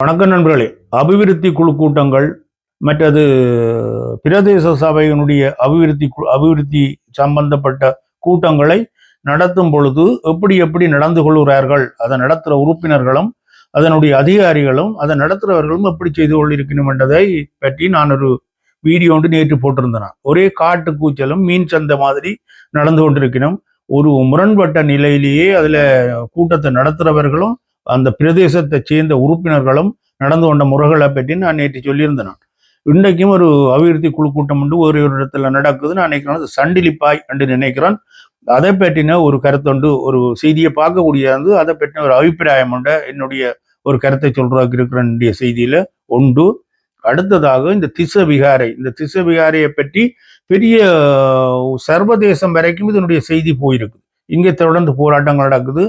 வணக்கம் நண்பர்களே. அபிவிருத்தி குழு கூட்டங்கள் மற்றது பிரதேச சபையினுடைய அபிவிருத்தி அபிவிருத்தி சம்பந்தப்பட்ட கூட்டங்களை நடத்தும் பொழுது எப்படி எப்படி நடந்து கொள்கிறார்கள் அதை நடத்துகிற உறுப்பினர்களும் அதனுடைய அதிகாரிகளும் அதை நடத்துகிறவர்களும் எப்படி செய்து கொண்டிருக்கணும் என்றதை பற்றி நான் ஒரு வீடியோ ஒன்று நேற்று போட்டிருந்தேன். ஒரே காட்டு கூச்சலும் மீன் சந்தை மாதிரி நடந்து கொண்டிருக்கணும். ஒரு முரண்பட்ட நிலையிலேயே அதில் கூட்டத்தை நடத்துகிறவர்களும் அந்த பிரதேசத்தை சேர்ந்த உறுப்பினர்களும் நடந்து கொண்ட முறைகளை பற்றி நான் நேற்று சொல்லியிருந்தேன் நான். இன்றைக்கும் ஒரு அபிவிருத்தி குழு கூட்டம் உண்டு ஒரு ஒரு இடத்துல நடக்குது. நான் நினைக்கிறேன் சண்டிலிப்பாய் என்று நினைக்கிறேன். அதை பற்றின ஒரு கருத்தொண்டு ஒரு செய்தியை பார்க்கக்கூடிய வந்து அதை பற்றின ஒரு அபிப்பிராயம் உண்டு என்னுடைய ஒரு கருத்தை சொல்றதுக்கு இருக்கிற என்னுடைய செய்தியில உண்டு அடுத்ததாக இந்த திச விகாரை இந்த திச விகாரையை பற்றி பெரிய சர்வதேசம் வரைக்கும் இதனுடைய செய்தி போயிருக்கு இங்கே தொடர்ந்து போராட்டங்கள் நடக்குது.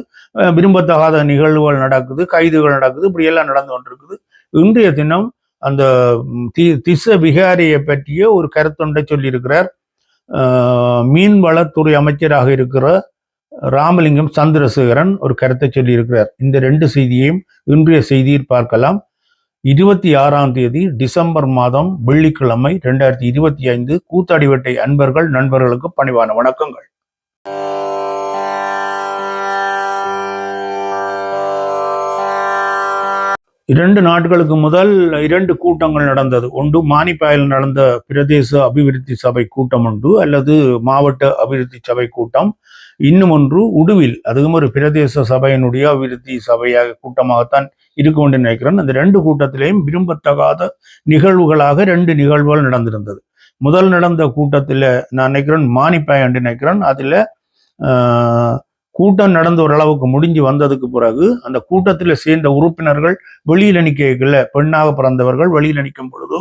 விரும்பத்தகாத நிகழ்வுகள் நடக்குது. கைதுகள் நடக்குது. இப்படி எல்லாம் நடந்து கொண்டிருக்குது. இன்றைய தினம் அந்த தி திச விகாரியை பற்றிய ஒரு கருத்தொன்றை சொல்லியிருக்கிறார். மீன்வளத்துறை அமைச்சராக இருக்கிற ராமலிங்கம் சந்திரசேகரன் ஒரு கருத்தை சொல்லியிருக்கிறார். இந்த ரெண்டு செய்தியையும் இன்றைய செய்தியில் பார்க்கலாம். இருபத்தி ஆறாம் தேதி டிசம்பர் மாதம் வெள்ளிக்கிழமை ரெண்டாயிரத்தி இருபத்தி ஐந்து கூத்தாடிவட்டை அன்பர்கள் நண்பர்களுக்கு பணிவான வணக்கங்கள். இரண்டு நாட்களுக்கு முதல் இரண்டு கூட்டங்கள் நடந்தது. ஒன்று மானிப்பாயில் நடந்த பிரதேச அபிவிருத்தி சபை கூட்டம் ஒன்று அல்லது மாவட்ட அபிவிருத்தி சபை கூட்டம். இன்னும் ஒன்று உடுவில் அதுவும் ஒரு பிரதேச சபையினுடைய அபிவிருத்தி சபையாக கூட்டமாகத்தான் இருக்கும் என்று நினைக்கிறேன். அந்த ரெண்டு கூட்டத்திலேயும் விரும்பத்தகாத நிகழ்வுகளாக ரெண்டு நிகழ்வுகள் நடந்திருந்தது. முதல் நடந்த கூட்டத்தில் நான் நினைக்கிறேன் மானிப்பாய் என்று நினைக்கிறேன். அதில் கூட்டம் நடந்த ஓரளவுக்கு முடிஞ்சு வந்ததுக்கு பிறகு அந்த கூட்டத்தில் சேர்ந்த உறுப்பினர்கள் வெளியில் நிற்கல பெண்ணாக பிறந்தவர்கள் வெளியில் நிற்கும் பொழுது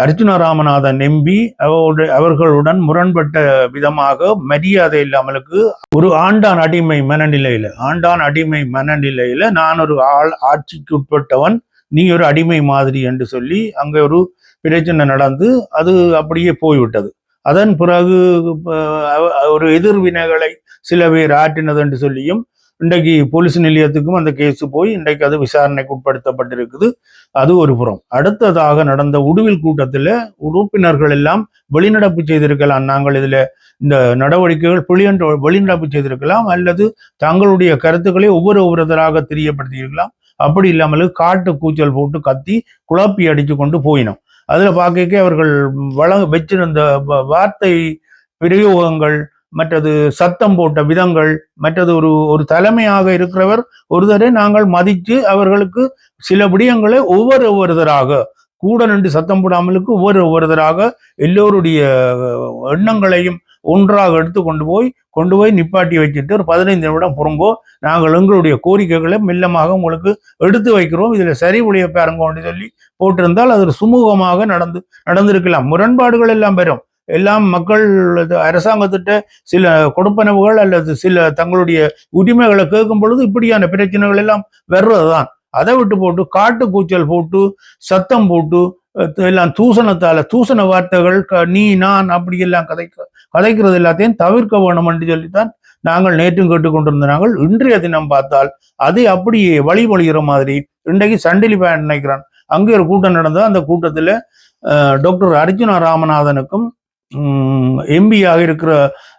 அர்ஜுன ராமநாதன் எம்பி அவருடைய அவர்களுடன் முரண்பட்ட விதமாக மரியாதை இல்லாமலுக்கு ஒரு ஆண்டான் அடிமை மனநிலையில ஆண்டான் அடிமை மனநிலையில நான் ஒரு ஆள் ஆட்சிக்கு உட்பட்டவன் நீ ஒரு அடிமை மாதிரி என்று சொல்லி அங்கே ஒரு பிரச்சனை நடந்து அது அப்படியே போய்விட்டது. அதன் பிறகு ஒரு எதிர்வினைகளை சில பேர் ஆற்றினது என்று சொல்லியும் இன்றைக்கு போலீஸ் நிலையத்துக்கும் அந்த கேஸ் போய் இன்றைக்கு அது விசாரணைக்கு உட்படுத்தப்பட்டிருக்குது. அது ஒரு புறம். அடுத்ததாக நடந்த உடுவில் கூட்டத்தில் உறுப்பினர்கள் எல்லாம் வெளிநடப்பு செய்திருக்கலாம். நாங்கள் இதில் இந்த நடவடிக்கைகள் புளியன்ற வெளிநடப்பு செய்திருக்கலாம் அல்லது தங்களுடைய கருத்துக்களை ஒவ்வொரு ஒவ்வொருத்தராக தெரியப்படுத்தியிருக்கலாம். அப்படி இல்லாமல் காட்டு கூச்சல் போட்டு கத்தி குழப்பி அடித்து கொண்டு போயினோம். அதில் பார்க்க அவர்கள் வள வச்சிருந்த வ- வார்த்தை பிரயோகங்கள் மற்றது சத்தம் போட்ட விதங்கள் மற்றது ஒரு ஒரு தலைமையாக இருக்கிறவர் ஒருத்தரை நாங்கள் மதித்து அவர்களுக்கு சில விடயங்களை ஒவ்வொரு ஒவ்வொருத்தராக கூட நின்று சத்தம் போடாமலுக்கு ஒவ்வொரு ஒவ்வொருத்தராக எல்லோருடைய எண்ணங்களையும் ஒன்றாக எடுத்து கொண்டு போய் கொண்டு போய் நிப்பாட்டி வச்சுட்டு ஒரு பதினைந்து நிமிடம் புறம்போ நாங்கள் எங்களுடைய கோரிக்கைகளை மெல்லமாக உங்களுக்கு எடுத்து வைக்கிறோம். இதில் சரி ஒளிய பாருங்கன்னு சொல்லி போட்டிருந்தால் அது சுமூகமாக நடந்து நடந்திருக்கலாம். முரண்பாடுகள் எல்லாம் பெறும். எல்லாம் மக்கள் அரசாங்கத்திட்ட சில கொடுப்பனவுகள் அல்லது சில தங்களுடைய உரிமைகளை கேட்கும் பொழுது இப்படியான பிரச்சனைகள் எல்லாம் வர்றதுதான். அதை விட்டு போட்டு காட்டு கூச்சல் போட்டு சத்தம் போட்டு எல்லாம் தூசணத்தால தூசண வார்த்தைகள் க- நீ நான் அப்படி எல்லாம் கதைக்க கதைக்கிறது எல்லாத்தையும் தவிர்க்க வேணும் என்று சொல்லித்தான் நாங்கள் நேற்றும் கேட்டுக்கொண்டிருந்த நாங்கள். இன்றைய தினம் பார்த்தால் அது அப்படியே வழிமொழிகிற மாதிரி இன்றைக்கு சண்டிலி பேன் நினைக்கிறான். அங்கே ஒரு கூட்டம் நடந்தால் அந்த கூட்டத்தில் டாக்டர் அர்ஜுனா ராமநாதனுக்கும் எம்பியாக இருக்கிற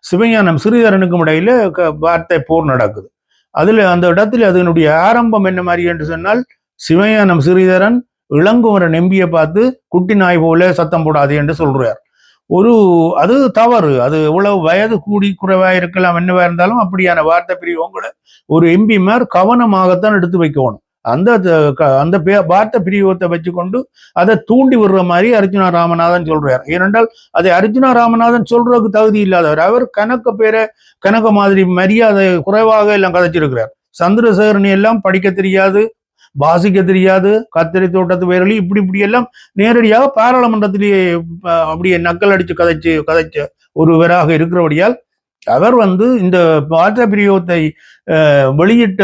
சிவஞானம் ஸ்ரீதரனுக்கும் இடையில க- வார்த்தை போர் நடக்குது. அதில் அந்த இடத்துல அதனுடைய ஆரம்பம் என்ன மாதிரி என்று சொன்னால் சிவஞானம் ஸ்ரீதரன் இளங்குமரன் எம்பியை பார்த்து குட்டி நாய் போல சத்தம் போடாது என்று சொல்றார். ஒரு அது தவறு. அது எவ்வளவு வயது கூடி குறைவா இருக்கலாம் என்னவா இருந்தாலும் அப்படியான வார்த்தை பிரிவங்களை ஒரு எம்பி மேர் கவனமாகத்தான் எடுத்து வைக்கணும். அந்த க- அந்த பே- வார்த்தை பிரிவத்தை வச்சுக்கொண்டு அதை தூண்டி விடுற மாதிரி அர்ஜுனா ராமநாதன் சொல்றார். ஏனென்றால் அதை அர்ஜுனா ராமநாதன் சொல்றதுக்கு தகுதி இல்லாதவர். அவர் கணக்க பேரை கணக்க மாதிரி மரியாதை குறைவாக எல்லாம் கதைச்சிருக்கிறார். சந்திரசேகரன் எல்லாம் படிக்க தெரியாது. வாசிக்க தெரியாது கத்திரி தோட்டத்து வேரலி இப்படி இப்படி எல்லாம் நேரடியாக பாராளுமன்றத்திலேயே அப்படியே நக்கல் அடிச்சு கதைச்சு கதைச்ச ஒருவராக இருக்கிறபடியால் அவர் வந்து இந்த வார்த்தை பிரியோகத்தை வெளியிட்ட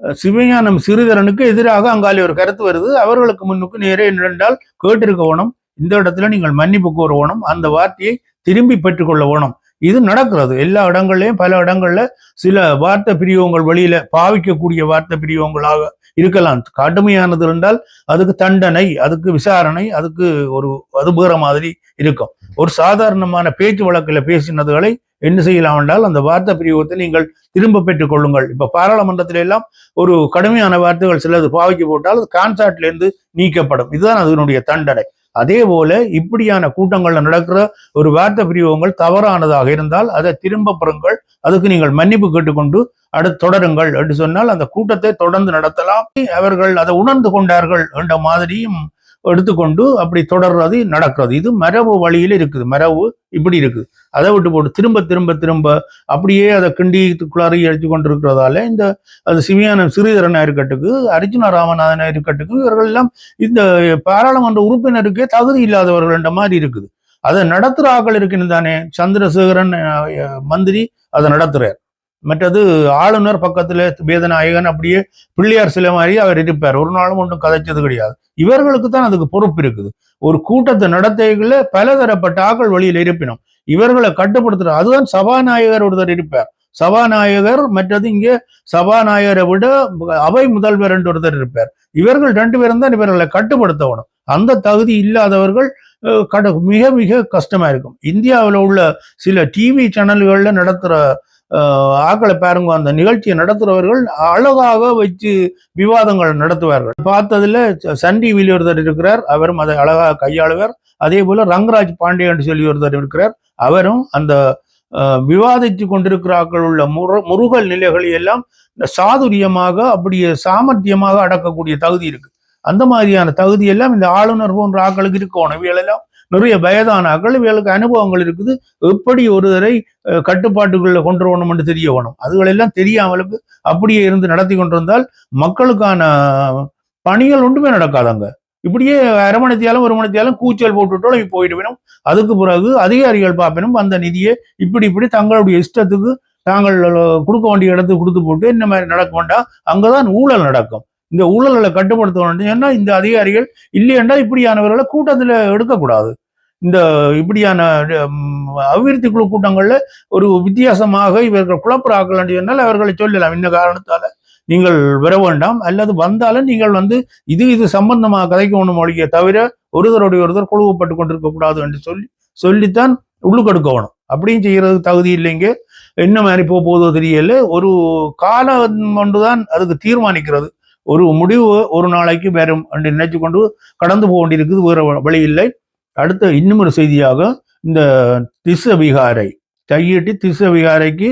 சிவஞானம் சிறுதரனுக்கு எதிராக அங்காலே ஒரு கருத்து வருது. அவர்களுக்கு முன்னுக்கு நேரே என்னென்றால் கேட்டிருக்க வேணும் இந்த இடத்துல நீங்கள் மன்னிப்பு கோர வேணும் அந்த வார்த்தையை திரும்பி பெற்றுக்கொள்ள வேணும் இது நடக்கிறது. எல்லா இடங்கள்லையும் பல இடங்கள்ல சில வார்த்தை பிரியவங்கள் வெளியில பாவிக்கக்கூடிய வார்த்தை பிரிவங்களாக இருக்கலாம். கடுமையானது இருந்தால் அதுக்கு தண்டனை அதுக்கு விசாரணை அதுக்கு ஒரு அது வேற மாதிரி இருக்கும். ஒரு சாதாரணமான பேச்சு வழக்கில் பேசினதுகளை என்ன செய்யலாம் என்றால் அந்த வார்த்தை பிரிவத்தை நீங்கள் திரும்ப பெற்றுக் கொள்ளுங்கள். இப்ப பாராளுமன்றத்தில எல்லாம் ஒரு கடுமையான வார்த்தைகள் சிலது பாவிக்க போட்டால் அது கான்சார்ட்ல இருந்து நீக்கப்படும். இதுதான் அதனுடைய தண்டனை. அதே போல இப்படியான கூட்டங்கள்ல நடக்கிற ஒரு வார்த்தை பிரிவங்கள் தவறானதாக இருந்தால் அதை திரும்ப பெறுங்கள். அதுக்கு நீங்கள் மன்னிப்பு கேட்டுக்கொண்டு அடுத்து தொடருங்கள். என்று சொன்னால் அந்த கூட்டத்தை தொடர்ந்து நடத்தலாம். அவர்கள் அதை உணர்ந்து கொண்டார்கள் என்ற மாதிரியும் எடுத்துக்கொண்டு அப்படி தொடர்றது நடக்கிறது. இது மரபு வழியில் இருக்குது. மரபு இப்படி இருக்குது. அதை விட்டு போட்டு திரும்ப திரும்ப திரும்ப அப்படியே அதை கிண்டி குளறி அடித்து கொண்டிருக்கிறதால இந்த அது சிவியான சிறிதரன் இருக்கட்டுக்கு அர்ஜுன ராமநாதன் இருக்கட்டுக்கு இவர்கள் எல்லாம் இந்த பாராளுமன்ற உறுப்பினருக்கே தகுதி இல்லாதவர்கள் என்ற மாதிரி இருக்குது. அதை நடத்துகிற ஆக்கள் இருக்குன்னு தானே சந்திரசேகரன் மந்திரி அதை நடத்துறார். மற்றது ஆளுநர் பக்கத்தில் வேதநாயகன் அப்படியே பிள்ளையார் சிலை மாதிரி அவர் இருப்பார். ஒரு நாளும் ஒன்றும் கதைச்சது கிடையாது. இவர்களுக்கு தான் அதுக்கு பொறுப்பு இருக்குது. ஒரு கூட்டத்தை நடத்தைகளில் பலதரப்பட்ட ஆக்கள் வழியில் இருப்பினும். இவர்களை கட்டுப்படுத்துற அதுதான் சபாநாயகர் ஒருத்தர் இருப்பார். சபாநாயகர் மற்றது இங்கே சபாநாயகரை விட அவை முதல்வர் என்று ஒருத்தர் இருப்பார். இவர்கள் ரெண்டு பேரும் தான் இவர்களை கட்டுப்படுத்தணும். அந்த தகுதி இல்லாதவர்கள் கட மிக மிக கஷ்டமா இருக்கும். இந்தியாவில் உள்ள சில டிவி சேனல்களில் நடத்துகிற ஆக்களை பாருங்க அந்த நிகழ்ச்சியை நடத்துறவர்கள் அழகாக வச்சு விவாதங்கள் நடத்துவார்கள். பார்த்ததுல சன் டிவியில் ஒருத்தர் இருக்கிறார் அவரும் அதை அழகாக கையாளுவார். அதே போல ரங்கராஜ் பாண்டே என்று சொல்லி ஒருத்தர் இருக்கிறார். அவரும் அந்த அஹ், விவாதித்து கொண்டிருக்கிறார்கள் உள்ள முரு முருகல் நிலைகளை எல்லாம் சாதுரியமாக அப்படியே சாமர்த்தியமாக அடக்கக்கூடிய தகுதி இருக்கு. அந்த மாதிரியான தகுதி எல்லாம் இந்த ஆளுநர் போன்ற ஆக்களுக்கு இருக்கணும் இவைகளெல்லாம் நிறைய வயதான ஆக்கள் அனுபவங்கள் இருக்குது. எப்படி ஒருவரை கட்டுப்பாட்டுக்குள்ள கொண்டு வரணும் என்று தெரிய வேணும். அதுகளெல்லாம் தெரியாமலுக்கு அப்படியே இருந்து நடத்தி கொண்டிருந்தால் மக்களுக்கான பணிகள் ஒன்றுமே நடக்காதாங்க. இப்படியே அரை மணித்தியாலும் ஒரு மணித்தியாலும் கூச்சல் போட்டுட்டோம் இவங்க போயிடுவேணும் அதுக்கு பிறகு அதிகாரிகள் பார்ப்பனும் அந்த நிதியை இப்படி இப்படி தங்களுடைய இஷ்டத்துக்கு தாங்கள் கொடுக்க வேண்டிய இடத்துக்கு கொடுத்து போட்டு இந்த மாதிரி நடக்க வேண்டாம் அங்கதான் ஊழல் நடக்கும். இந்த ஊழல்களை கட்டுப்படுத்த வேண்டும் ஏன்னா இந்த அதிகாரிகள் இல்லையென்றால் இப்படியானவர்களை கூட்டத்தில் எடுக்கக்கூடாது. இந்த இப்படியான அபிவிருத்தி குழு கூட்டங்கள்ல ஒரு வித்தியாசமாக இவர்கள் குழப்பறாக்கள் என்று சொன்னால் அவர்களை சொல்லலாம். இந்த காரணத்தால நீங்கள் வர வேண்டாம். அல்லது வந்தாலும் நீங்கள் வந்து இது இது சம்பந்தமாக கதைக்கணும் மொழியை தவிர ஒருதருடைய ஒருத்தர் குழுவப்பட்டு கொண்டிருக்க கூடாது என்று சொல்லி சொல்லித்தான் உள்ளுக்கெடுக்கணும் அப்படியும் செய்யறதுக்கு தகுதி இல்லைங்க. என்ன மாதிரி போக போதோ தெரியல. ஒரு காலம் ஒன்றுதான் அதுக்கு தீர்மானிக்கிறது. ஒரு முடிவு ஒரு நாளைக்கு வரும் என்று நினைத்து கொண்டு கடந்து போக வேண்டியிருக்குது வேறு வழி இல்லை. அடுத்த இன்னும் ஒரு செய்தியாக இந்த திச விகாரை கையிட்டு திச விகாரைக்கு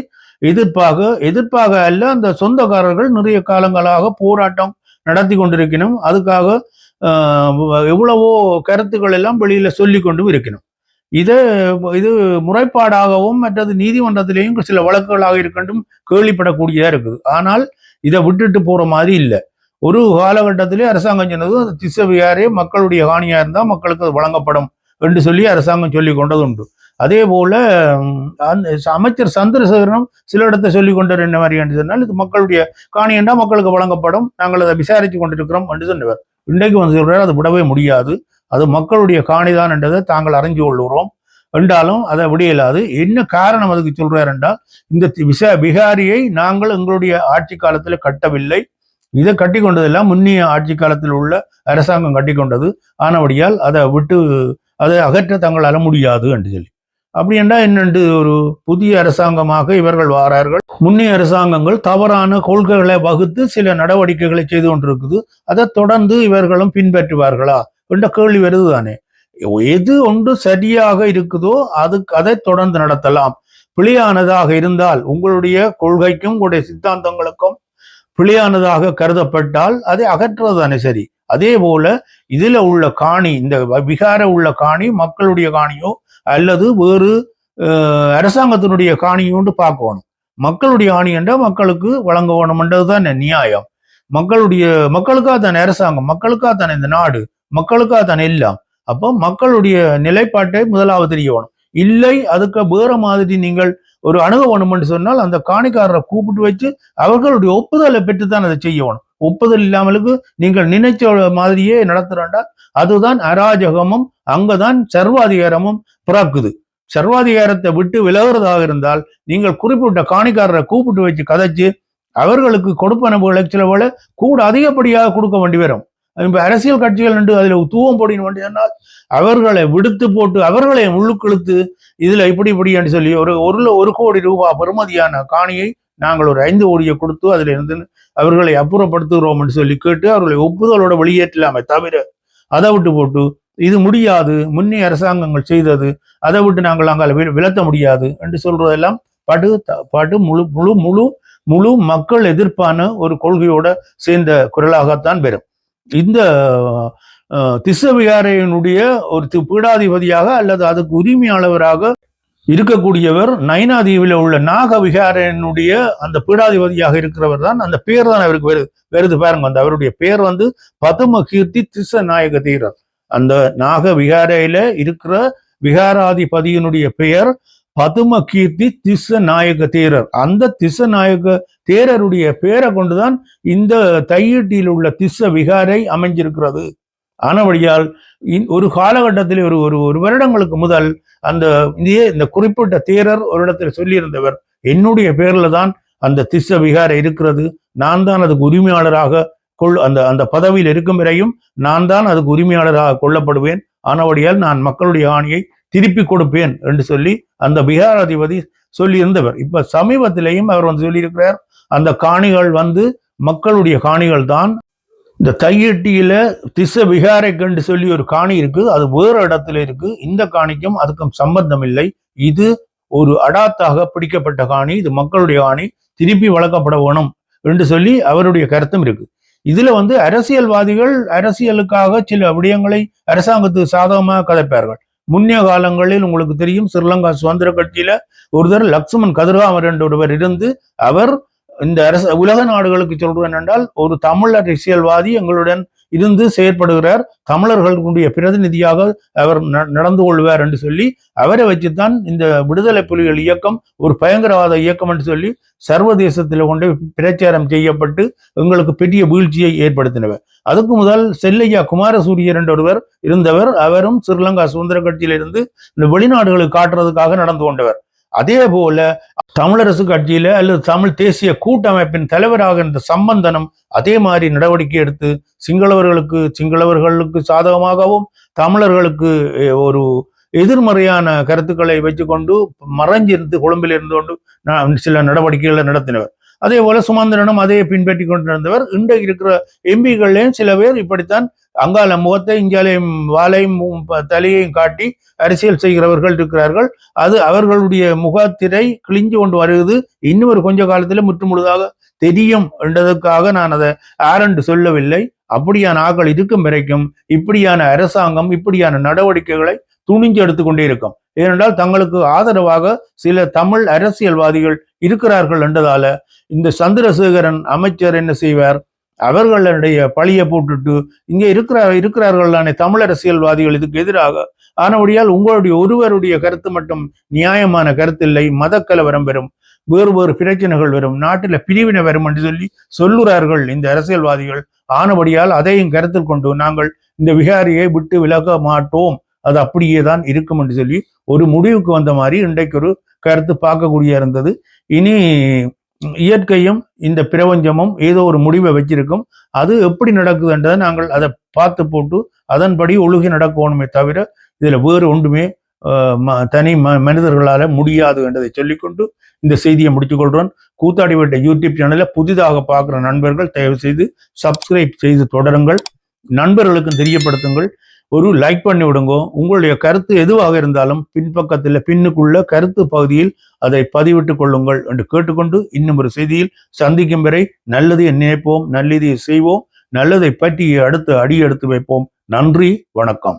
எதிர்ப்பாக எதிர்ப்பாக அல்ல அந்த சொந்தக்காரர்கள் நிறைய காலங்களாக போராட்டம் நடத்தி கொண்டிருக்கணும். அதுக்காக எவ்வளவோ கருத்துக்கள் எல்லாம் வெளியில சொல்லி கொண்டும் இருக்கணும். இது இது முறைப்பாடாகவும் மற்றது நீதிமன்றத்திலேயும் சில வழக்குகளாக இருக்கட்டும் கேள்விப்படக்கூடியதாக இருக்குது. ஆனால் இதை விட்டுட்டு போகிற மாதிரி இல்லை. ஒரு காலகட்டத்திலே அரசாங்கம் சொன்னது அது திசவியாரே மக்களுடைய காணியா இருந்தால் மக்களுக்கு அது வழங்கப்படும் என்று சொல்லி அரசாங்கம் சொல்லி கொண்டது உண்டு. அதே போல அந்த அமைச்சர் சந்திரசேகரனும் சில இடத்தை சொல்லி கொண்டார் என்ன மாதிரி என்று சொன்னால் இது மக்களுடைய காணி என்றால் மக்களுக்கு வழங்கப்படும் நாங்கள் அதை விசாரித்து கொண்டிருக்கிறோம் என்று சொன்னவர். இன்றைக்கு வந்து சொல்கிறார் அது விடவே முடியாது. அது மக்களுடைய காணிதான் என்றதை தாங்கள் அறிஞ்சு கொள்கிறோம் என்றாலும் அதை விடையலாது என்ன காரணம் அதுக்கு சொல்றார் என்றால் இந்த தி- விசா விகாரியை நாங்கள் எங்களுடைய ஆட்சி காலத்தில் கட்டவில்லை. இதை கட்டி கொண்டதெல்லாம் முன்னிய ஆட்சி காலத்தில் உள்ள அரசாங்கம் கட்டி கொண்டது. ஆனபடியால் அதை விட்டு அதை அகற்ற தங்களால் முடியாது என்று சொல்லி. அப்படி என்றால் என்னென்று ஒரு புதிய அரசாங்கமாக இவர்கள் வாரார்கள். முன்னைய அரசாங்கங்கள் தவறான கொள்கைகளை வகுத்து சில நடவடிக்கைகளை செய்து கொண்டிருக்குது. அதை தொடர்ந்து இவர்களும் பின்பற்றுவார்களா என்ற கேள்வி வருது தானே. எது ஒன்று சரியாக இருக்குதோ அதுக்கு அதை தொடர்ந்து நடத்தலாம். பிழையானதாக இருந்தால் உங்களுடைய கொள்கைக்கும் உங்களுடைய சித்தாந்தங்களுக்கும் பிழையானதாக கருதப்பட்டால் அதை அகற்றுவது தானே சரி. அதே போல இதுல உள்ள காணி இந்த விகார உள்ள காணி மக்களுடைய காணியோ அல்லது வேறு அரசாங்கத்தினுடைய காணியோண்டு பார்க்கணும். மக்களுடைய ஆணி என்றால் மக்களுக்கு வழங்க வேணும்ன்றது தான் நியாயம். மக்களுடைய மக்களுக்காக தானே அரசாங்கம் மக்களுக்காக தானே இந்த நாடு மக்களுக்காக தானே எல்லாம். அப்போ மக்களுடைய நிலைப்பாட்டை முதலாவது தெரியணும் இல்லை அதுக்கு வேற மாதிரி நீங்கள் ஒரு அணுக வேணும்னு சொன்னால் அந்த காணிக்காரரை கூப்பிட்டு வச்சு அவர்களுடைய ஒப்புதலை பெற்றுத்தான் அதை செய்யணும் ஒப்புதல் இல்லாமலுக்கு நீங்கள் நினைச்ச மாதிரியே நடத்துறாண்டா? அதுதான் அராஜகமும் அங்கதான் சர்வாதிகாரமும் பிறக்குது. சர்வாதிகாரத்தை விட்டு விலகுறதாக இருந்தால் நீங்கள் குறிப்பிட்ட காணிக்காரரை கூப்பிட்டு வச்சு கதைச்சு அவர்களுக்கு கொடுப்பனவுகளை சில போல கூட அதிகப்படியாக கொடுக்க வேண்டி வரும். இப்போ அரசியல் கட்சிகள் என்று அதில் தூவம் போடின்னு வேண்டி சொன்னால் அவர்களை விடுத்து போட்டு அவர்களை முள்ளுக்கெழுத்து இதுல இப்படி இப்படி என்று சொல்லி ஒரு ஒரு ஒரு கோடி ரூபாய் பெறுமதியான காணியை நாங்கள் ஒரு ஐந்து கோடியை கொடுத்து அதுல இருந்து அவர்களை அப்புறப்படுத்துகிறோம் என்று சொல்லி கேட்டு அவர்களை ஒப்புதலோட வெளியேற்றலாமே தவிர அதை விட்டு போட்டு இது முடியாது முன்னே அரசாங்கங்கள் செய்தது அதை விட்டு நாங்கள் அங்கே விளத்த முடியாது என்று சொல்றதெல்லாம் படு படு முழு முழு முழு முழு மக்கள் எதிர்ப்பான ஒரு கொள்கையோட சேர்ந்த குரலாகத்தான் பெறும் இந்த திசவிகாரையினுடைய ஒரு பீடாதிபதியாக அல்லது அதுக்கு உரிமையாளவராக இருக்கக்கூடியவர் நைனாதீவில் உள்ள நாகவிகாரனுடைய அந்த பீடாதிபதியாக இருக்கிறவர் தான். அந்த பேர் தான் அவருக்கு வருது வருது பாருங்க. அந்த அவருடைய பேர் வந்து பதும கீர்த்தி திச நாயக தீரர். அந்த நாக விகாரையில இருக்கிற விகாராதிபதியினுடைய பெயர் பதும கீர்த்தி திச நாயக தேரர். அந்த திச நாயக தேரருடைய பெயரை கொண்டுதான் இந்த தையீட்டில் உள்ள திச விகாரை அமைஞ்சிருக்கிறது. ஆனவழியால் ஒரு காலகட்டத்தில் ஒரு ஒரு ஒரு வருடங்களுக்கு முதல் அந்த இந்த குறிப்பிட்ட தேரர் ஒரு இடத்தில் சொல்லியிருந்தவர் என்னுடைய பேர்ல தான் அந்த திச விகாரை இருக்கிறது. நான் தான் அதுக்கு உரிமையாளராக கொள் அந்த அந்த பதவியில் இருக்கும் வரையும் நான் தான் அதுக்கு உரிமையாளராக கொள்ளப்படுவேன். ஆனவடியால் நான் மக்களுடைய ஆணையை திருப்பி கொடுப்பேன் என்று சொல்லி அந்த பீகார் அதிபதி சொல்லியிருந்தவர். இப்ப சமீபத்திலேயும் அவர் வந்து சொல்லியிருக்கிறார் அந்த காணிகள் வந்து மக்களுடைய காணிகள் தான் இந்த தையட்டியில திச விகாரை கண்டு சொல்லி ஒரு காணி இருக்கு அது வேறு இடத்துல இருக்கு இந்த காணிக்கும் அதுக்கும் சம்பந்தம் இல்லை இது ஒரு அடாத்தாக பிடிக்கப்பட்ட காணி இது மக்களுடைய காணி திருப்பி வளர்க்கப்பட வேணும் என்று சொல்லி அவருடைய கருத்தும் இருக்கு. இதுல வந்து அரசியல்வாதிகள் அரசியலுக்காக சில விடயங்களை அரசாங்கத்துக்கு சாதகமாக கதைப்பார்கள். முன்னிய காலங்களில் உங்களுக்கு தெரியும் ஸ்ரீலங்கா சுதந்திர கட்சியில ஒருத்தர் லக்ஷ்மன் கதிர்காமர் என்ற ஒருவர் இருந்து அவர் இந்த அரசு உலக நாடுகளுக்கு சொல்றேன் என்றால் ஒரு தமிழ் அரசியல்வாதி எங்களுடன் இருந்து செயற்படுகிறார். தமிழர்களுடைய பிரதிநிதியாக அவர் நடந்து கொள்வார் என்று சொல்லி அவரை வச்சுத்தான் இந்த விடுதலை புலிகள் இயக்கம் ஒரு பயங்கரவாத இயக்கம் என்று சொல்லி சர்வதேசத்தில் கொண்டு பிரச்சாரம் செய்யப்பட்டு எங்களுக்கு பெரிய வீழ்ச்சியை ஏற்படுத்தினவர். அதுக்கு முதல் செல்லையா குமாரசூரியர் என்றொருவர் இருந்தவர். அவரும் ஸ்ரீலங்கா சுதந்திர கட்சியிலிருந்து இந்த வெளிநாடுகளுக்கு காட்டுறதுக்காக நடந்து கொண்டவர். அதே போல தமிழரசு கட்சியில அல்லது தமிழ் தேசிய கூட்டமைப்பின் தலைவராக இருந்த சம்பந்தனம் அதே மாதிரி நடவடிக்கை எடுத்து சிங்களவர்களுக்கு சிங்களவர்களுக்கு சாதகமாகவும் தமிழர்களுக்கு ஒரு எதிர்மறையான கருத்துக்களை வைத்துக்கொண்டு மறைஞ்சிருந்து கொழும்பில் இருந்து கொண்டு சில நடவடிக்கைகளை நடத்தினவர் அதே போல சுமந்திரனும் அதையே பின்பற்றி கொண்டிருந்தவர். இன்றைக்கு இருக்கிற எம்பிகள்லையும் சில பேர் இப்படித்தான் அங்கால முகத்தை இங்காலையும் வாழையும் தலையையும் காட்டி அரசியல் செய்கிறவர்கள் இருக்கிறார்கள். அது அவர்களுடைய முகத்திரை கிழிஞ்சு கொண்டு வருவது இன்னும் ஒரு கொஞ்ச காலத்தில் முற்று முழுதாக தெரியும் என்றதற்காக நான் அதை ஆரண்டு சொல்லவில்லை. அப்படியான ஆக்கள் இருக்கும் வரைக்கும் இப்படியான அரசாங்கம் இப்படியான நடவடிக்கைகளை துணிஞ்சு எடுத்துக்கொண்டே இருக்கும். ஏனென்றால் தங்களுக்கு ஆதரவாக சில தமிழ் அரசியல்வாதிகள் இருக்கிறார்கள் என்றதால இந்த சந்திரசேகரன் அமைச்சர் என்ன செய்வார்? அவர்களுடைய பழியை போட்டுட்டு இங்கே இருக்கிறார் இருக்கிறார்கள் தானே தமிழ் அரசியல்வாதிகள் இதுக்கு எதிராக. ஆனபடியால் உங்களுடைய ஒருவருடைய கருத்து மட்டும் நியாயமான கருத்து இல்லை மத கலவரம் வரும் வேறு வேறு பிரச்சனைகள் வரும் நாட்டில் பிரிவினை வரும் என்று சொல்லி சொல்லுறார்கள் இந்த அரசியல்வாதிகள். ஆனபடியால் அதையும் கருத்தில் கொண்டு நாங்கள் இந்த விகாரியை விட்டு விலக மாட்டோம். அது அப்படியே தான் இருக்கும் என்று சொல்லி ஒரு முடிவுக்கு வந்த மாதிரி இன்றைக்கு ஒரு கருத்து பார்க்கக்கூடிய இருந்தது. இனி இயற்கையும் இந்த பிரபஞ்சமும் ஏதோ ஒரு முடிவை வச்சிருக்கும். அது எப்படி நடக்குதுன்றதை நாங்கள் அதை பார்த்து போட்டு அதன்படி ஒழுகி நடக்கணுமே தவிர இதில் வேறு ஒன்றுமே தனி ம மனிதர்களால் முடியாது என்றதை சொல்லிக்கொண்டு இந்த செய்தியை முடித்துக்கொள்கிறோம். கூத்தாடிவட்ட யூடியூப் சேனலை புதிதாக பார்க்குற நண்பர்கள் தயவு செய்து சப்ஸ்கிரைப் செய்து தொடருங்கள். நண்பர்களுக்கும் தெரியப்படுத்துங்கள். ஒரு லைக் பண்ணி விடுங்க. உங்களுடைய கருத்து எதுவாக இருந்தாலும் பின்பக்கத்தில் பின்னுக்குள்ள கருத்து பகுதியில் அதை பதிவிட்டுக் கொள்ளுங்கள் என்று கேட்டுக்கொண்டு இன்னும் ஒரு செய்தியில் சந்திக்கும் வரை நல்லதை நினைப்போம் நல்லதை செய்வோம் நல்லதை பற்றி அடுத்து அடி எடுத்து வைப்போம். நன்றி வணக்கம்.